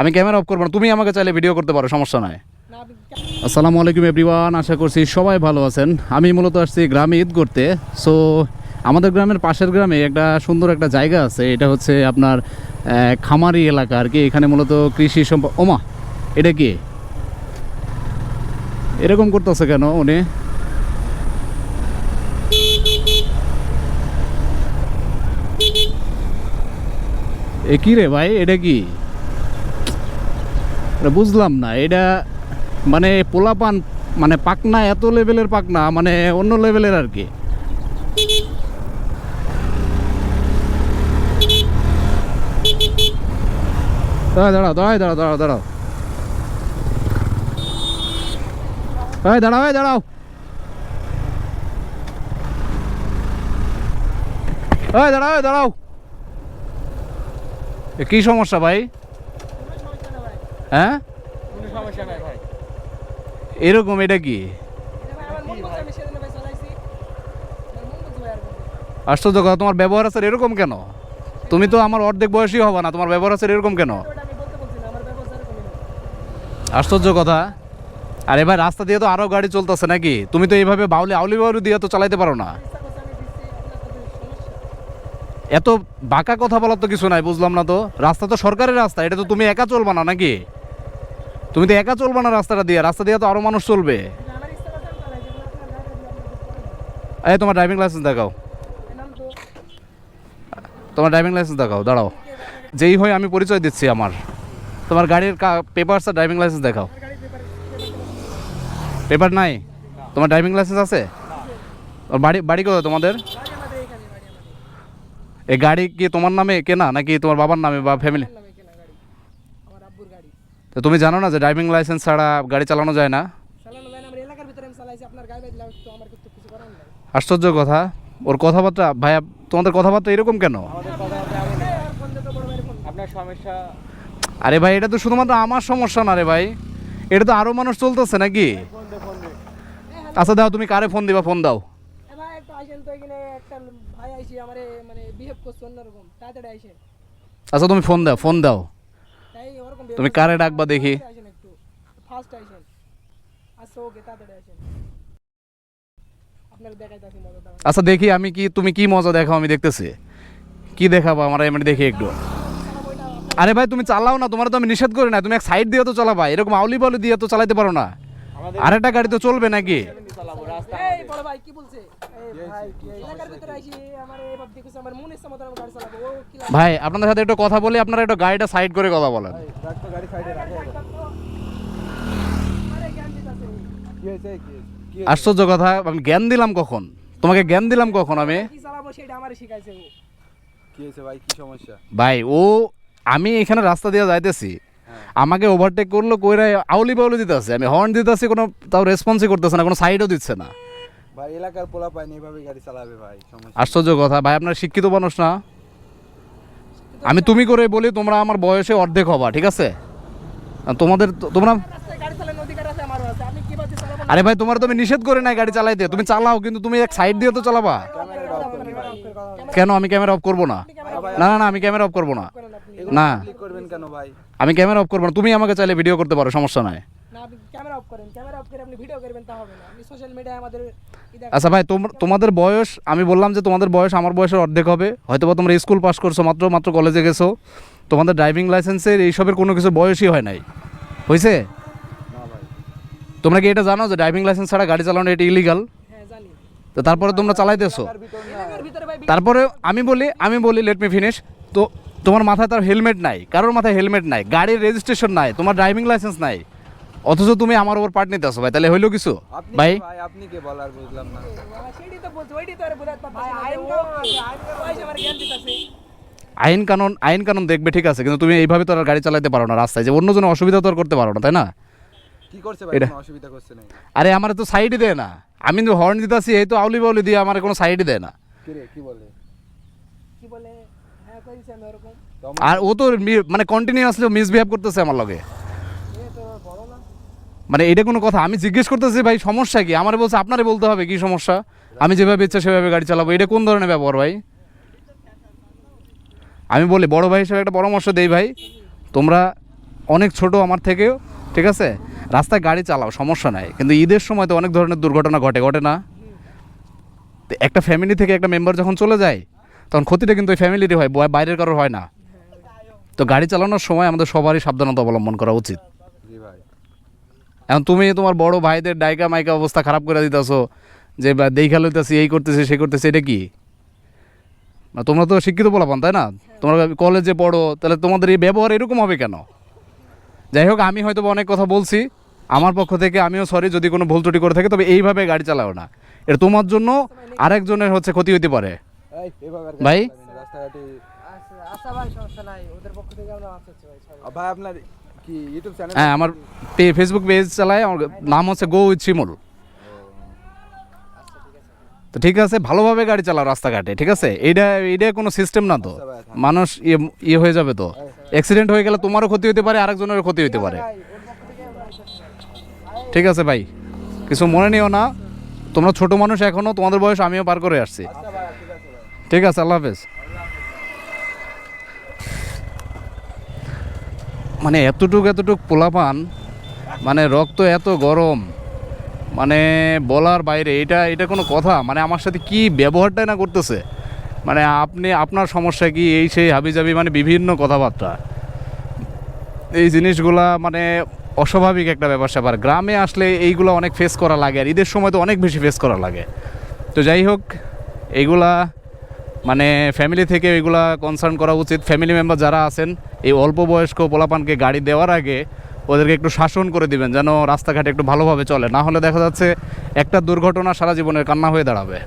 আমি camera off করব না তুমি আমাকে চাইলে ভিডিও করতে পারো সমস্যা নাই। আসসালামু আলাইকুম এভরিওয়ান আশা করছি সবাই ভালো আছেন। আমি মূলত আসছি গ্রামে ঈদ করতে। সো আমাদের গ্রামের পাশের গ্রামে একটা সুন্দর একটা জায়গা আছে এটা হচ্ছে আপনার খামারি এলাকা আর কি। এখানে মূলত কৃষি সম্প ওমা এটা কি? এরকম করতেছে কেন উনি? এ কি রে ভাই এটা কি? বুঝলাম না, এটা মানে পোলাপান মানে পাকনা এত লেভেলের পাকনা মানে অন্য লেভেলের আর কি। দাঁড়াও দাঁড়াও দাঁড়াও দাঁড়াও দাঁড়াও। দাঁড়াও দাঁড়াও। কি সমস্যা ভাই কোনো সমস্যা না ভাই হ্যাঁ? কোনো সমস্যা নাই ভাই। এরকম এটা কি। আশ্চর্য কথা তোমার ব্যবহার আছে এরকম কেন? তুমি তো আমার অর্ধেক বয়সী হবে না তোমার ব্যবহার আছে এরকম কেন। আশ্চর্য কথা। আর এবার রাস্তা দিয়ে তো আরও গাড়ি চলতেছে নাকি? তুমি তো এইভাবে বাউলি আউলি বাউলি দিয়ে তো চালাইতে পারো না। এত বাঁকা কথা বলার তো কিছু নাই বুঝলাম না তো। রাস্তা তো সরকারের রাস্তা এটা তো তুমি একা চলবা না নাকি? তুমি তো একা চলবা না রাস্তাটা দিয়ে। রাস্তা দিয়ে তো আরও মানুষ চলবে। এই, তোমার ড্রাইভিং লাইসেন্স দেখাও। তোমার ড্রাইভিং লাইসেন্স দেখাও, দাঁড়াও। যেই হয় আমি পরিচয় দিচ্ছি আমার। তোমার গাড়ির পেপারস আর ড্রাইভিং লাইসেন্স দেখাও। পেপার নাই? তোমার ড্রাইভিং লাইসেন্স আছে? বাড়ি বাড়ি কোথায় তোমাদের? এই গাড়ি কি তোমার নামে? কেনা নাকি তোমার বাবার নামে বা ফ্যামিলি আমার নামে কেনা গাড়ি আমার আব্বুর গাড়ি তো তুমি জানো না যে ড্রাইভিং লাইসেন্স ছাড়া গাড়ি চালানো যায় না? চালানো যায় না আমার এলাকার ভিতরে আমি চালাইছি আপনার গাড়ি বাজলে তো আমার কিন্তু কিছু করার নাই। আশ্চর্য কথা। ওর কথাবার্তা ভাইয়া তোমাদের কথাবার্তা এরকম কেন? আর ভাই এটা তো শুধুমাত্র আমার সমস্যা না রে ভাই। এটা তো আরও মানুষ চলতেছে নাকি? আচ্ছা দাও তুমি কারে ফোন দিবা ফোন দাও। এ ভাই একটু আসেন তো এখানে একটা ভাই আইসি আমারে মানে বিহেভ করছে অন্যরকম। তাড়াতাড়ি আসেন আচ্ছা তুমি ফোন দাও ফোন দাও। তুমি কারে ডাকবা দেখি ফার্স্ট আচ্ছা ওকে তাড়াতাড়ি আচ্ছা দেখি আমি কি তুমি কি মজা দেখাও আমি দেখতেছি কি দেখাবো আমার এমনি দেখি একটু আরে ভাই তুমি চালাও না তোমার তো আমি নিষেধ করি না তুমি এক সাইড দিয়ে তো চালাবা এরকম আউলি বাউলি দিয়ে তো চালাতে পারো না আরেকটা গাড়ি তো চলবে নাকি এই বড় ভাই কি বলছে? ভাই এলাকার ভিতরে আইসি? আমার এবার দেখেছে আমার ইচ্ছা মতো আমি গাড়ি চালাবো। ও কি লাগে ভাই আপনাদের সাথে একটু কথা বলি আপনারা একটু গাড়িটা সাইড করে কথা বলেন। আশ্চর্য কথা আমি জ্ঞান দিলাম কখন? তোমাকে জ্ঞান দিলাম কখন আমি? কি চালাবো সেটা আমারে শিখাইছে ও। কি হয়েছে ভাই কি সমস্যা? ভাই ও আমি এখানে রাস্তা দিয়ে যাইতেছি। আমাকে ওভারটেক করল কইরা আউলি বাউলি দিতেছে। আমি হর্ন দিতেছি কোনো তাও রেসপন্সই করতেছে না কোনো সাইডও দিচ্ছে না। ভাই এলাকার পোলা পায়নি এভাবে গাড়ি চালাবে ভাই সমস্যা আশ্চর্য কথা। ভাই আপনার শিক্ষিত মানুষ না? আমি তুমি করে বলি তোমরা আমার বয়সে অর্ধেক হবা ঠিক আছে? তোমাদের তো- তোমরা রাস্তায় গাড়ি চালানোর অধিকার আছে আমারও আছে। আমি কি বাজে চালাবো না? আরে ভাই তোমার তো আমি নিষেধ করে নাই গাড়ি চালাইতে। তুমি চালাও কিন্তু তুমি এক সাইড দিয়ে তো চালাবা। কেন আমি ক্যামেরা অফ করব না? না না না আমি ক্যামেরা অফ করব না। না। করবেন কেন ভাই? আমি ক্যামেরা অফ করব না তুমি আমাকে চাইলে ভিডিও করতে পারো সমস্যা নাই। আচ্ছা ভাই তোম- তোমাদের বয়স আমি বললাম যে তোমাদের বয়স আমার বয়সের অর্ধেক হবে। হয়তো বা তোমরা স্কুল পাস করছ মাত্র মাত্র কলেজে গেছো। তোমাদের ড্রাইভিং লাইসেন্সের এইসবের কোনো কিছু বয়সই হয় নাই। হয়েছে তোমরা কি এটা জানো যে ড্রাইভিং লাইসেন্স ছাড়া গাড়ি চালানো এটা ইলিগাল হ্যাঁ তো তারপরে তোমরা চালাইতেছো। তারপরে আমি বলি আমি বলি লেট মি ফিনিশ তো তোমার মাথায় তার হেলমেট নাই কারোর মাথায় হেলমেট নাই গাড়ির রেজিস্ট্রেশন নাই তোমার ড্রাইভিং লাইসেন্স নাই অথচ তুমি আমার ওপর পার্ট নিতে আসো ভাই তাহলে হইল কিছু? ভাই? আপনি কে বলার বুঝলাম না। সেটাই তো বলছি ওইটাই তো আরে বোঝাতে পারছি না। আইন কানুন আইন কানুন আছে, আমার জ্ঞান দিতাছে। আইন কানুন আইন কানুন দেখবে ঠিক আছে কিন্তু তুমি এইভাবে তো আর গাড়ি চালাতে পারো না রাস্তায় যে অন্য জনের অসুবিধা তো আর করতে পারো না তাই না? কি করছে ভাই? এটা- অসুবিধা করছে নাই। আরে আমার তো সাইডই দেয় না। আমি তো হর্ন দিতেছি এই তো আউলি বাউলি দিয়ে আমার কোনো সাইডই দেয় না। কি বলে কি বলে হ্যাঁ কইছি আমি ওরকম তো আর ও তো মানে কন্টিনিউয়াসলি মিসবিহেভ করতেছে আমার লগে। মানে এটা কোনো কথা, আমি জিজ্ঞেস করতেছি, ভাই, সমস্যা কি? আমার বলছে, আপনারে বলতে হবে কি সমস্যা? আমি যেভাবে ইচ্ছা সেভাবে গাড়ি চালাবো। এটা কোন ধরনের ব্যবহার, ভাই? আমি বলি, বড় ভাই হিসেবে একটা পরামর্শ দেই, ভাই। তোমরা অনেক ছোট আমার থেকেও, ঠিক আছে? রাস্তায় গাড়ি চালাও, সমস্যা নাই। কিন্তু ঈদের সময় তো অনেক ধরনের দুর্ঘটনা ঘটে ঘটে না? একটা ফ্যামিলি থেকে একটা মেম্বার যখন চলে যায় তখন ক্ষতিটা কিন্তু ওই ফ্যামিলিরই হয় বাইরের কারোর হয় না। তো গাড়ি চালানোর সময় আমাদের সবারই সাবধানতা অবলম্বন করা উচিত। ভাই। এখন তুমি তোমার বড় ভাইদের ডাইকা মাইকা অবস্থা খারাপ করে দিতেছো যে বা দেখা লইতেছি এই করতেছি সে করতেছি এটা কি? না, তোমরা তো শিক্ষিত বলাপান তাই না? তোমরা কলেজে পড়ো তাহলে তোমাদের এই ব্যবহার এরকম হবে কেন? যাই হোক আমি হয়তো অনেক কথা বলছি আমার পক্ষ থেকে আমিও সরি যদি কোনো ভুল ত্রুটি করে থাকে তবে এইভাবে গাড়ি চালাও না। এটা তোমার জন্য আরেকজনের হচ্ছে ক্ষতি হতে পারে। ভাই? আচ্ছা আচ্ছা ভাই আপনার কি ইউটিউব চ্যানেল হ্যাঁ আমার পে- ফেসবুক পেজ চালায় আমার নাম হচ্ছে গো উইথ শিমুল তো ঠিক আছে ভালোভাবে গাড়ি চালাও রাস্তাঘাটে ঠিক আছে? এইটা এইটা কোনো সিস্টেম না তো। আচ্ছা মানুষ ইয়ে ইয়ে হয়ে যাবে তো। অ্যাক্সিডেন্ট হয়ে গেলে তোমারও ক্ষতি হতে পারে আরেকজনেরও ক্ষতি হতে পারে। ঠিক আছে ভাই কিছু মনে নিও না। তোমরা ছোট মানুষ এখনও তোমাদের বয়স আমিও পার করে আসছি আচ্ছা ভাই ঠিক আছে ভাই ঠিক আছে, আল্লাহ হাফেজ। মানে এতটুক এতটুক পোলাপান মানে রক্ত এত গরম মানে বলার বাইরে এটা এটা কোনো কথা? মানে আমার সাথে কি ব্যবহারটাই না করতেছে? মানে আপনি, আপনার সমস্যা কি? এই সেই হাবি হাবিজাবি মানে বিভিন্ন কথাবার্তা। এই জিনিসগুলা মানে অস্বাভাবিক একটা ব্যাপার স্যাপার। গ্রামে আসলে এইগুলো অনেক ফেস করা লাগে, আর ঈদের সময় তো অনেক বেশি ফেস করা লাগে। তো যাই হোক, এইগুলা মানে ফ্যামিলি থেকে এগুলা কনসার্ন করা উচিত। ফ্যামিলি মেম্বার যারা আছেন, এই অল্প বয়স্ক পোলাপানকে গাড়ি দেওয়ার আগে ওদেরকে একটু শাসন করে দিবেন, যেন রাস্তাঘাটে একটু ভালোভাবে চলে। না হলে দেখা যাচ্ছে একটা দুর্ঘটনা সারা জীবনের কান্না হয়ে দাঁড়াবে।